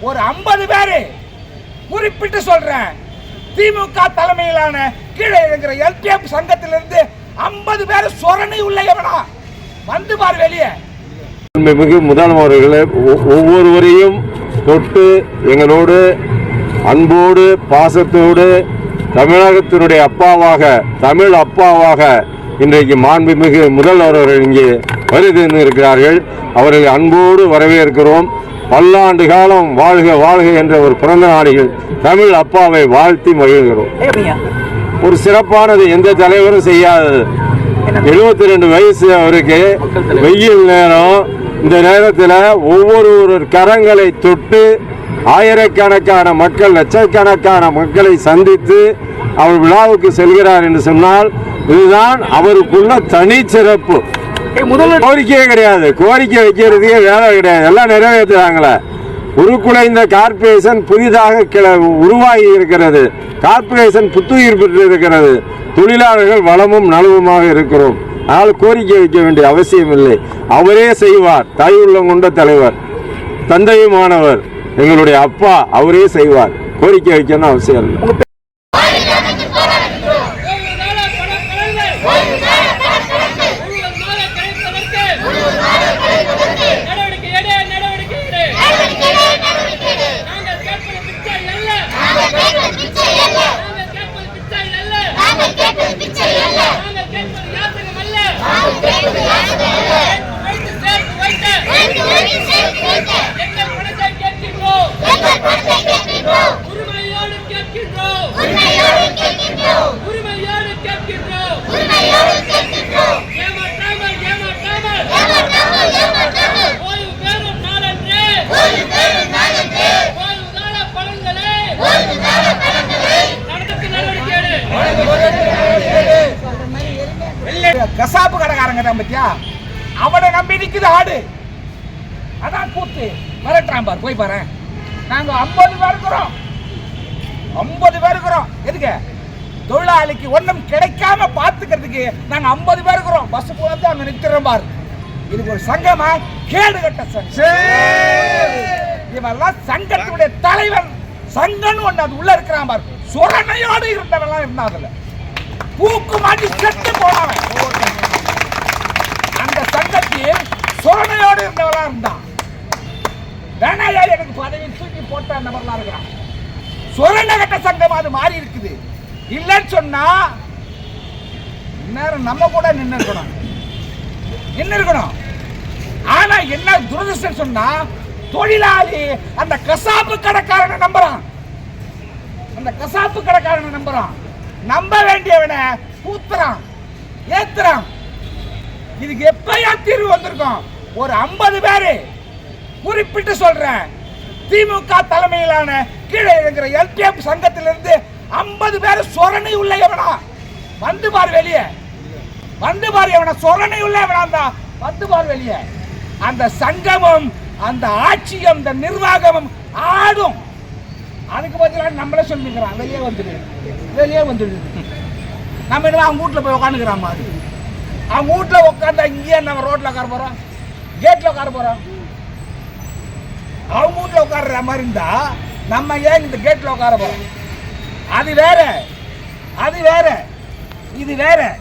ஒரு ஐம்பது பேரு குறிப்பிட்டு சொல்றேன். திமுக தலைமையிலான கீழே இருக்கிற எல்டிஎஃப் சங்கத்திலிருந்து ஐம்பது பேர் சொரணை உள்ள எவனா வந்து பாரு வெளியே. மிகு முதல்வர்களே ஒ- ஒவ்வொருவரையும் தொட்டு எங்களோடு அன்போடு பாசத்தோடு தமிழகத்தினுடைய அப்பாவாக தமிழ் அப்பாவாக இன்றைக்கு மாண்புமிகு முதல்வர் அவர்கள் இங்கே வருகை இருக்கிறார்கள் அவர்களை அன்போடு வரவேற்கிறோம். பல்லாண்டு காலம் வாழ்க வாழ்க என்ற ஒரு பிறந்த நாளில் தமிழ் அப்பாவை வாழ்த்தி மகிழ்கிறோம். ஒரு சிறப்பானது எந்த தலைவரும் செய்யாதது எழுபத்தி ரெண்டு வயசு அவருக்கு. வெயில் நேரம். இந்த நேரத்தில் ஒவ்வொரு ஒரு கரங்களை தொட்டு ஆயிரக்கணக்கான மக்கள் லட்சக்கணக்கான மக்களை சந்தித்து அவர் விழாவுக்கு செல்கிறார் என்று சொன்னால் இதுதான் அவருக்குள்ள தனிச்சிறப்பு கோரிக்கையே கிடையாது. கோரிக்கை வைக்கிறதுக்கே வேலை கிடையாது. எல்லாம் நிறைவேற்றுறாங்களே. உருக்குலைந்த கார்ப்பரேஷன் புதிதாக கிள உருவாகி இருக்கிறது. கார்ப்பரேஷன் புத்துயிர் பெற்று இருக்கிறது. தொழிலாளர்கள் வளமும் நலவுமாக இருக்கிறோம். அதனால் கோரிக்கை வைக்க வேண்டிய அவசியம் இல்லை. அவரே செய்வார். தாய் உள்ளம் கொண்ட தலைவர். தந்தையுமானவர். எங்களுடைய அப்பா அவரே செய்வார். கோரிக்கை வைக்கணும் அவசியம் இல்லை. கசாப்பு கடைக்காரங்க தான் பத்தியா? அவனை நம்பி நிக்குது ஆடு. அதான் கூத்து. மிரட்டுறான் பார் போய் பாரு. நாங்க ஐம்பது பேர் இருக்கிறோம். ஐம்பது பேர் இருக்கிறோம். எதுக்கு? தொழிலாளிக்கு ஒண்ணும் கிடைக்காம பாத்துக்கிறதுக்கு நாங்க ஐம்பது பேர் இருக்கிறோம். பஸ் போகிறது அங்க நிக்கிறோம் பாரு. இதுக்கு ஒரு சங்கமா? கேடு கட்ட சங்கம். இவெல்லாம் சங்கத்தினுடைய தலைவன். சங்கம்னு ஒண்ணு அது உள்ள இருக்கிறான் பாரு. சுரணையோடு இருந்தவெல்லாம் இருந்தா அதுல. பூக்கு மாட்டி செத்து போனவன். சோழனையோடு இருந்தவளா இருந்தான் வேணாயா எனக்கு பதவி தூக்கி போட்ட நபர்லாம் இருக்கிறான் சுரண்டகட்ட சங்கம் அது மாறி இருக்குது. இல்லைன்னு சொன்னா இந்நேரம் நம்ம கூட நின்று இருக்கணும். நின்று இருக்கணும். ஆனா என்ன துரதிருஷ்டம் சொன்னா தொழிலாளி அந்த கசாப்பு கடைக்காரனை நம்புறான். அந்த கசாப்பு கடைக்காரனை நம்புறான். நம்ப வேண்டியவனை கூத்துறான் ஏத்துறான். இதுக்கு எப்பயா தீர்வு வந்திருக்கும்? ஒரு ஐம்பது பேரு குறிப்பிட்டு சொல்றேன். திமுக தலைமையிலான கீழே இருக்கிற எல்டிஎஃப் சங்கத்திலிருந்து ஐம்பது பேர் சொரணை உள்ள எவனா வந்து பார் வெளியே. வந்து பார் எவனா சொரணை உள்ள எவனா இருந்தா? வந்து பார் வெளியே. அந்த சங்கமும் அந்த ஆட்சியும் அந்த நிர்வாகமும் ஆடும். அதுக்கு பதிலாக நம்மளே சொல்லிக்கிறான் வெளியே வந்துடு. வெளியே வந்துடு. நம்ம என்ன அவங்க வீட்டில் போய் உட்காந்துக்கிறான் மாதிரி அவங்க வீட்டில் உட்காந்தா இங்கேயே நம்ம ரோட்டில் உட்கார போகிறோம் கேட்டில் உட்கார போகிறோம் அவங்க வீட்டில் உட்கார்ற மாதிரி இருந்தா நம்ம ஏன் இந்த கேட்டில் உட்கார போகிறோம் அது வேற. அது வேற. இது வேற.